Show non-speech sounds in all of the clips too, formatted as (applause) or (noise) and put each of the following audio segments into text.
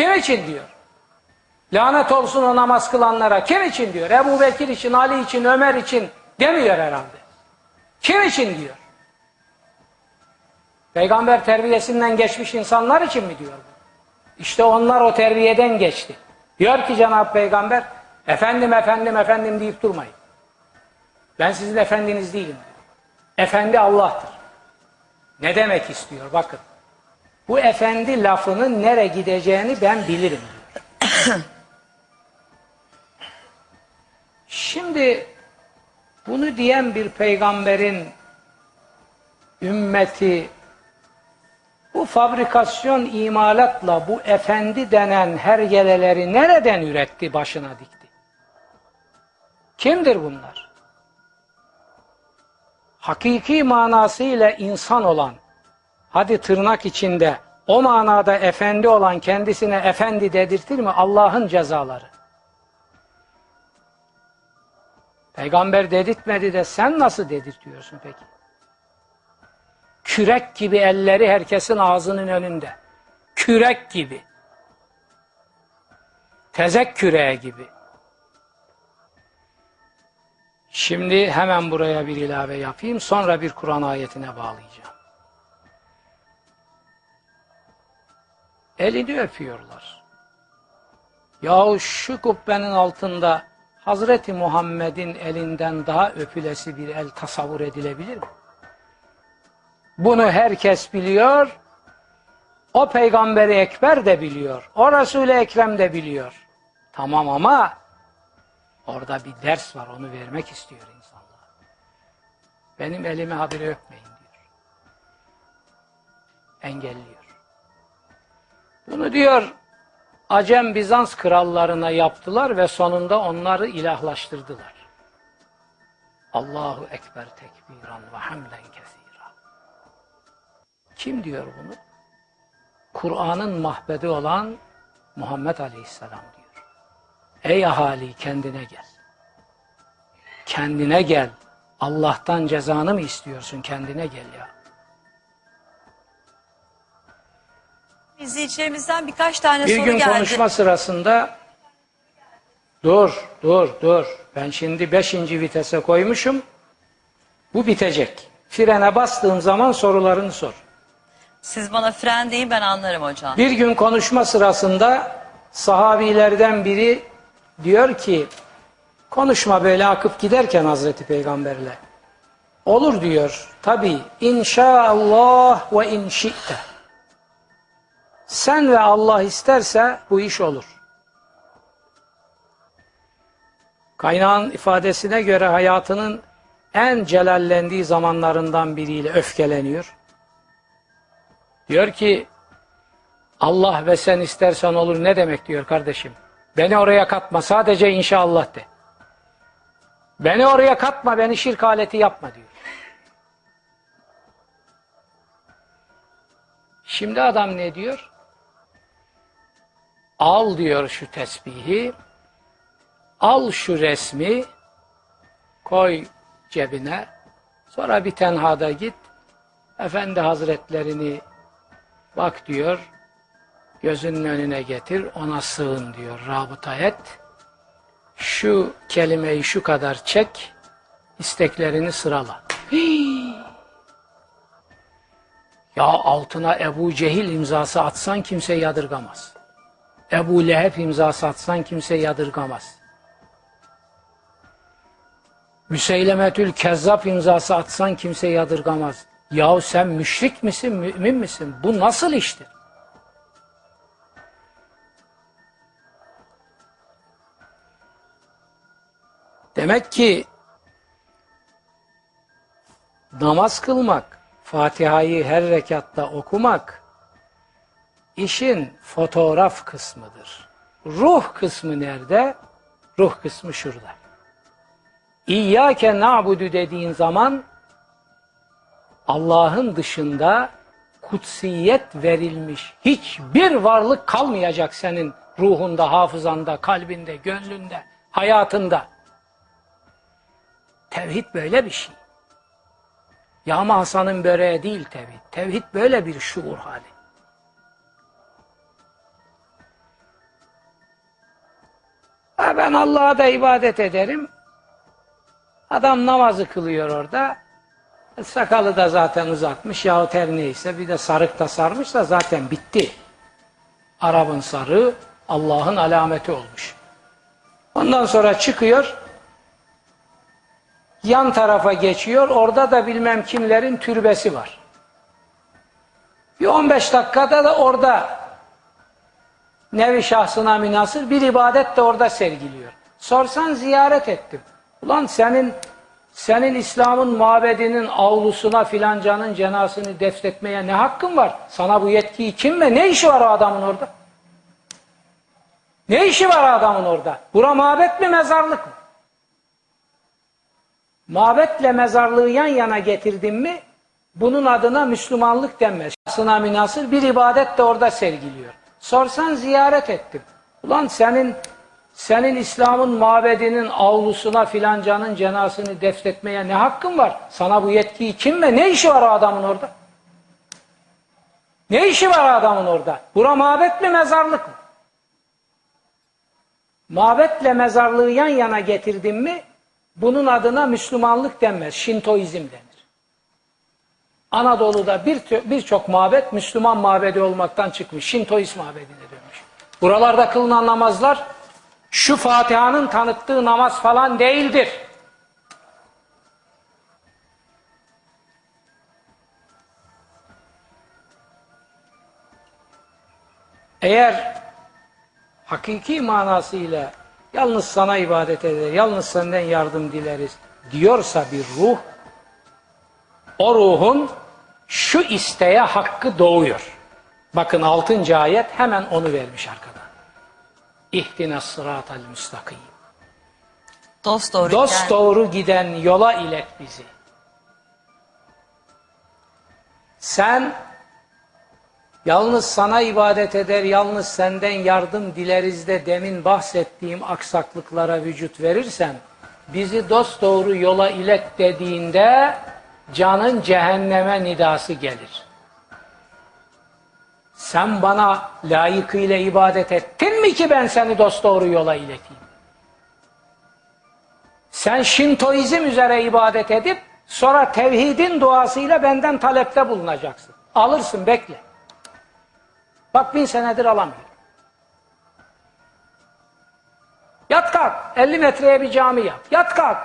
Kim için diyor? Lanet olsun o namaz kılanlara. Kim için diyor? Ebu Bekir için, Ali için, Ömer için demiyor herhalde. Kim için diyor? Peygamber terbiyesinden geçmiş insanlar için mi diyor? İşte onlar o terbiyeden geçti. Diyor ki Cenab-ı Peygamber, efendim efendim efendim deyip durmayın. Ben sizin efendiniz değilim. Efendi Allah'tır. Ne demek istiyor bakın. Bu efendi lafının nere gideceğini ben bilirim. (coughs) Şimdi bunu diyen bir peygamberin ümmeti bu fabrikasyon imalatla bu efendi denen hergeleleri nereden üretti başına dikti? Kimdir bunlar? Hakiki manasıyla insan olan, hadi tırnak içinde o manada efendi olan kendisine efendi dedirtir mi? Allah'ın cezaları. Peygamber dedirtmedi de sen nasıl dedirtiyorsun peki? Kürek gibi elleri herkesin ağzının önünde. Kürek gibi. Tezek küreği gibi. Şimdi hemen buraya bir ilave yapayım. Sonra bir Kur'an ayetine bağlayacağım. Elini öpüyorlar. Yahu şu kubbenin altında Hazreti Muhammed'in elinden daha öpülesi bir el tasavvur edilebilir mi? Bunu herkes biliyor. O peygamberi ekber de biliyor. O Resul-i Ekrem de biliyor. Tamam ama orada bir ders var onu vermek istiyor insanlar. Benim elimi habire öpmeyin diyor. Engelliyor. Bunu diyor Acem Bizans krallarına yaptılar ve sonunda onları ilahlaştırdılar. Allahu Ekber tekbiran ve hamden kesira. Kim diyor bunu? Kur'an'ın mahbedi olan Muhammed Aleyhisselam diyor. Ey ahali kendine gel. Kendine gel. Allah'tan cezanı mı istiyorsun? Kendine gel ya. İzleyicilerimizden birkaç tane Bir soru gün geldi. konuşma sırasında dur, dur, dur. Ben şimdi beşinci vitese koymuşum. Bu bitecek. Frene bastığım zaman sorularını sor. Siz bana fren deyin ben anlarım hocam. Bir gün konuşma sırasında sahabilerden biri diyor ki konuşma böyle akıp giderken Hazreti Peygamberle olur diyor tabi inşallah ve inşi'te sen ve Allah isterse bu iş olur. Kaynağın ifadesine göre hayatının en celallendiği zamanlarından biriyle öfkeleniyor. Diyor ki Allah ve sen istersen olur ne demek diyor kardeşim. Beni oraya katma sadece inşallah de. Beni oraya katma beni şirk aleti yapma diyor. Şimdi adam ne diyor? Al diyor şu tesbihi, al şu resmi, koy cebine, sonra bir tenhada git, Efendi Hazretlerini bak diyor, gözünün önüne getir, ona sığın diyor, rabıta et. Şu kelimeyi şu kadar çek, isteklerini sırala. (gasps) Ya altına Ebu Cehil imzası atsan kimse yadırgamaz. Ebu Leheb imzası atsan kimse yadırgamaz. Müseylemetül Kezzap imzası atsan kimse yadırgamaz. Yahu sen müşrik misin, mümin misin? Bu nasıl iştir? Demek ki namaz kılmak, Fatiha'yı her rekatta okumak işin fotoğraf kısmıdır. Ruh kısmı nerede? Ruh kısmı şurada. İyyâke na'budu dediğin zaman Allah'ın dışında kutsiyet verilmiş hiçbir varlık kalmayacak senin ruhunda, hafızanda, kalbinde, gönlünde, hayatında. Tevhid böyle bir şey. Yağma Hasan'ın böreği değil tevhid. Tevhid böyle bir şuur hali. Ya ben Allah'a da ibadet ederim. Adam namazı kılıyor orada. Sakalı da zaten uzatmış yahut her neyse bir de sarık da sarmış da zaten bitti. Arap'ın sarığı Allah'ın alameti olmuş. Ondan sonra çıkıyor, yan tarafa geçiyor, orada da bilmem kimlerin türbesi var. Bir 15 dakikada da orada nevi şahsına münasır bir ibadet de orada sergiliyor. Sorsan ziyaret ettim. Ulan senin senin İslam'ın mabedinin avlusuna filancanın cenasını defnetmeye ne hakkın var? Sana bu yetkiyi kim ve ne işi var o adamın orada? Ne işi var adamın orada? Bura mabet mi mezarlık mı? Mabetle mezarlığı yan yana getirdin mi bunun adına Müslümanlık denmez. Şahsına münasır bir ibadet de orada sergiliyor. Sorsan ziyaret ettim. Ulan senin senin İslam'ın mabedinin avlusuna filancanın cenasını defnetmeye ne hakkın var? Sana bu yetkiyi kim ve ne işi var o adamın orada? Ne işi var adamın orada? Bura mabet mi mezarlık mı? Mabetle mezarlığı yan yana getirdin mi bunun adına Müslümanlık denmez. Şintoizm denir. Anadolu'da bir- birçok mabet Müslüman mabedi olmaktan çıkmış. Şintoist mabedine dönmüş. Buralarda kılınan namazlar şu Fatiha'nın tanıttığı namaz falan değildir. Eğer hakiki manasıyla yalnız sana ibadet eder, yalnız senden yardım dileriz diyorsa bir ruh, o ruhun şu isteğe hakkı doğuyor. Bakın 6. ayet hemen onu vermiş arkada. İhdine sıratal müstakim. Dost doğru Dost giden- doğru giden yola ilet bizi. Sen yalnız sana ibadet eder, yalnız senden yardım dileriz de demin bahsettiğim aksaklıklara vücut verirsen, bizi dost doğru yola ilet dediğinde canın cehenneme nidası gelir. Sen bana layıkıyla ibadet ettin mi ki ben seni dost doğru yola ileteyim? Sen Şintoizm üzere ibadet edip sonra tevhidin duasıyla benden talepte bulunacaksın. Alırsın bekle. Bak bin senedir alamıyorum. Yat kalk. 50 metreye bir cami yap. Yat kalk.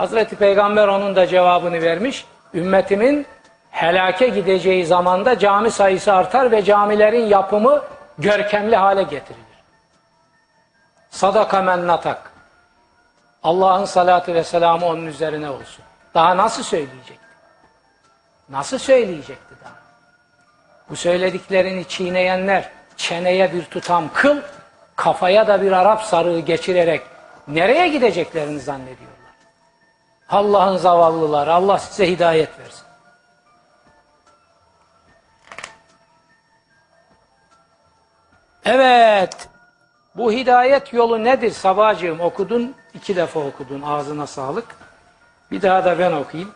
Hazreti Peygamber onun da cevabını vermiş. Ümmetimin helake gideceği zamanda cami sayısı artar ve camilerin yapımı görkemli hale getirilir. Sadaka men natak. Allah'ın salatı ve selamı onun üzerine olsun. Daha nasıl söyleyecekti? Nasıl söyleyecekti daha? Bu söylediklerini çiğneyenler çeneye bir tutam kıl, kafaya da bir Arap sarığı geçirerek nereye gideceklerini zannediyorlar. Allah'ın zavallıları, Allah size hidayet versin. Evet, bu hidayet yolu nedir Sabahcığım? Okudun, iki defa okudun, ağzına sağlık. Bir daha da ben okuyayım.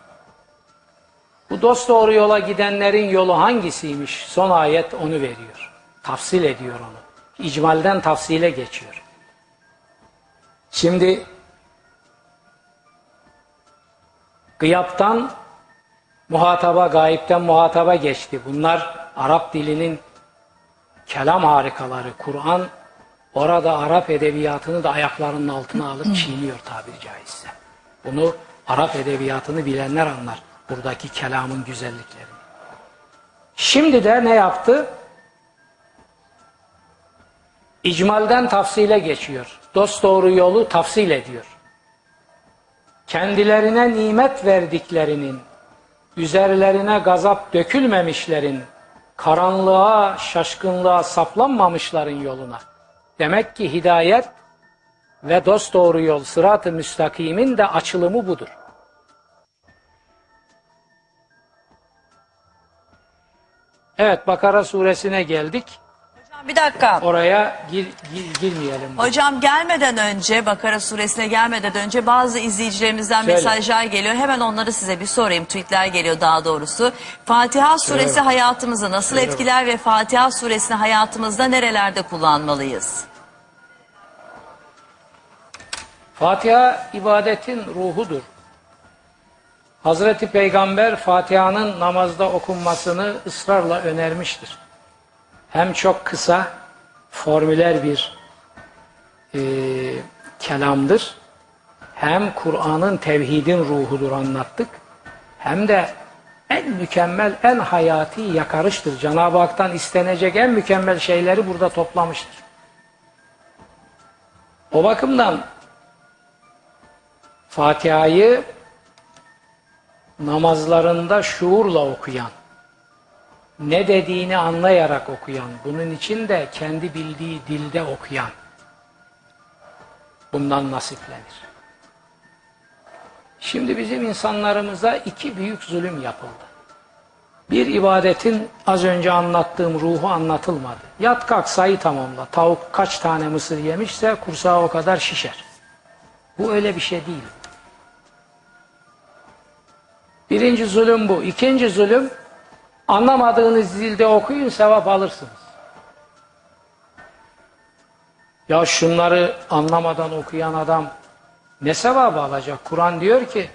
Bu dost doğru yola gidenlerin yolu hangisiymiş? Son ayet onu veriyor. Tafsil ediyor onu. İcmalden tafsile geçiyor. Şimdi gıyaptan muhataba, gayipten muhataba geçti. Bunlar Arap dilinin kelam harikaları. Kur'an orada Arap edebiyatını da ayaklarının altına alıp çiğniyor tabiri caizse. Bunu Arap edebiyatını bilenler anlar. Buradaki kelamın güzelliklerini. Şimdi de ne yaptı? İcmalden tafsile geçiyor. Dost doğru yolu tafsil ediyor. Kendilerine nimet verdiklerinin, üzerlerine gazap dökülmemişlerin, karanlığa, şaşkınlığa saplanmamışların yoluna. Demek ki hidayet ve dost doğru yol, sırat-ı müstakimin de açılımı budur. Evet Bakara suresine geldik. Bir dakika. Oraya gir, gir- girmeyelim. Hocam gelmeden önce Bakara suresine gelmeden önce bazı izleyicilerimizden Söyle. mesajlar geliyor. Hemen onları size bir sorayım. Tweetler geliyor daha doğrusu. Fatiha suresi Söyle. hayatımızı nasıl Söyle. etkiler ve Fatiha suresini hayatımızda nerelerde kullanmalıyız? Fatiha ibadetin ruhudur. Hazreti Peygamber Fatiha'nın namazda okunmasını ısrarla önermiştir. Hem çok kısa, formüler bir e, kelamdır. Hem Kur'an'ın tevhidin ruhudur anlattık. Hem de en mükemmel, en hayati yakarıştır. Cenab-ı Hak'tan istenecek en mükemmel şeyleri burada toplamıştır. O bakımdan Fatiha'yı namazlarında şuurla okuyan, ne dediğini anlayarak okuyan, bunun için de kendi bildiği dilde okuyan, bundan nasiplenir. Şimdi bizim insanlarımıza iki büyük zulüm yapıldı. Bir ibadetin az önce anlattığım ruhu anlatılmadı. Yat kalk sayı tamamla. Tavuk kaç tane mısır yemişse kursağı o kadar şişer. Bu öyle bir şey değil. Birinci zulüm bu. İkinci zulüm anlamadığınız dilde okuyun sevap alırsınız. Ya şunları anlamadan okuyan adam ne sevabı alacak? Kur'an diyor ki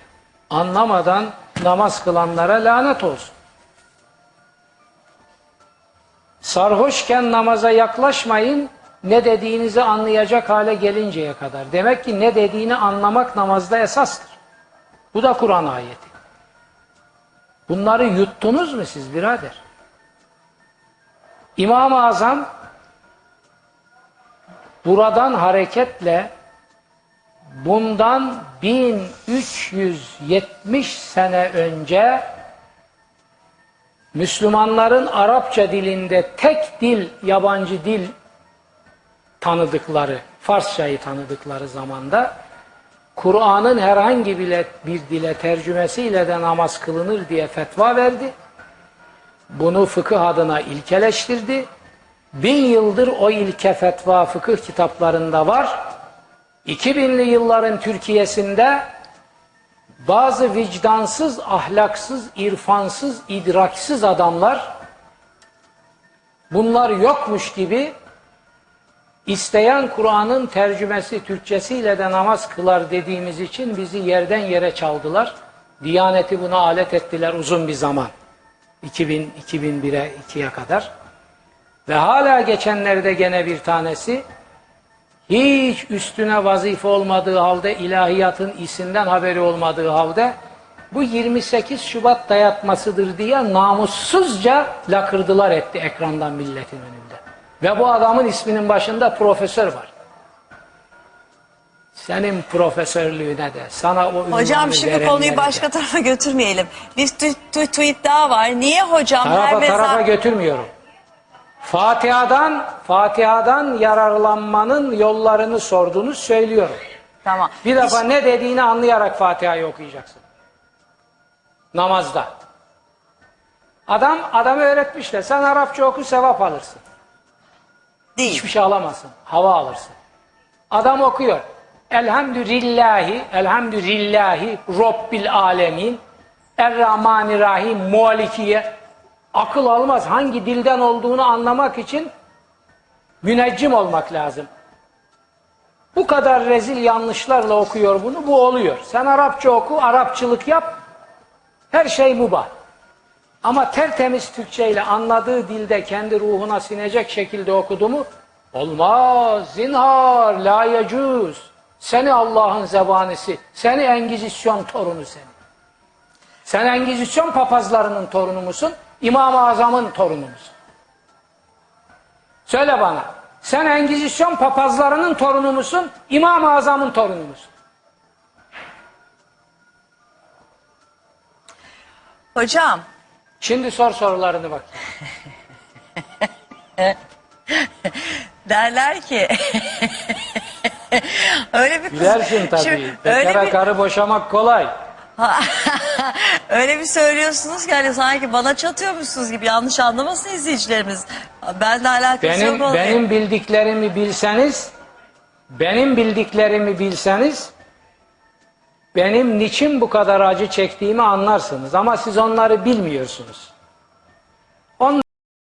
anlamadan namaz kılanlara lanet olsun. Sarhoşken namaza yaklaşmayın ne dediğinizi anlayacak hale gelinceye kadar. Demek ki ne dediğini anlamak namazda esastır. Bu da Kur'an ayeti. Bunları yuttunuz mu siz birader? İmam-ı Azam buradan hareketle bundan 1370 sene önce Müslümanların Arapça dilinde tek dil, yabancı dil tanıdıkları, Farsçayı tanıdıkları zamanda Kur'an'ın herhangi bir, dile tercümesiyle de namaz kılınır diye fetva verdi. Bunu fıkıh adına ilkeleştirdi. Bin yıldır o ilke fetva fıkıh kitaplarında var. 2000'li yılların Türkiye'sinde bazı vicdansız, ahlaksız, irfansız, idraksiz adamlar bunlar yokmuş gibi isteyen Kur'an'ın tercümesi Türkçesiyle de namaz kılar dediğimiz için bizi yerden yere çaldılar. Diyaneti buna alet ettiler uzun bir zaman. 2000 2001'e 2'ye kadar. Ve hala geçenlerde gene bir tanesi hiç üstüne vazife olmadığı halde ilahiyatın isinden haberi olmadığı halde bu 28 Şubat dayatmasıdır diye namussuzca lakırdılar etti ekrandan milletin önünde. Ve bu adamın isminin başında profesör var. Senin profesörlüğüne de sana o ünvanı Hocam şimdi konuyu de. başka tarafa götürmeyelim. Bir tweet daha var. Niye hocam her tarafa mezar... tarafa götürmüyorum. Fatiha'dan Fatiha'dan yararlanmanın yollarını sorduğunu söylüyorum. Tamam. Bir defa ne dediğini anlayarak Fatiha'yı okuyacaksın. Namazda. Adam adamı öğretmişler. Sen Arapça oku sevap alırsın. Değil. Hiçbir şey alamazsın. Hava alırsın. Adam okuyor. Elhamdülillahi, elhamdülillahi Rabbil alemin, Errahmanirrahim, Mualikiye. Akıl almaz. Hangi dilden olduğunu anlamak için müneccim olmak lazım. Bu kadar rezil yanlışlarla okuyor bunu, bu oluyor. Sen Arapça oku, Arapçılık yap, her şey mübah. Ama tertemiz Türkçe ile anladığı dilde kendi ruhuna sinecek şekilde okudu mu? Olmaz, zinhar, la yecuz. Seni Allah'ın zebanisi, seni Engizisyon torunu seni. Sen Engizisyon papazlarının torunu musun? İmam-ı Azam'ın torunu musun? Söyle bana. Sen Engizisyon papazlarının torunu musun? İmam-ı Azam'ın torunu musun? Hocam Şimdi sor sorularını bak. (laughs) derler ki (laughs) öyle bir Gülersin tabii. Şimdi öyle Bekara bir, karı boşamak kolay. (laughs) öyle bir söylüyorsunuz ki hani sanki bana çatıyormuşsunuz gibi yanlış anlamasın izleyicilerimiz. Ben de alakası Benim yok olayım. benim bildiklerimi bilseniz, benim bildiklerimi bilseniz, benim niçin bu kadar acı çektiğimi anlarsınız. Ama siz onları bilmiyorsunuz.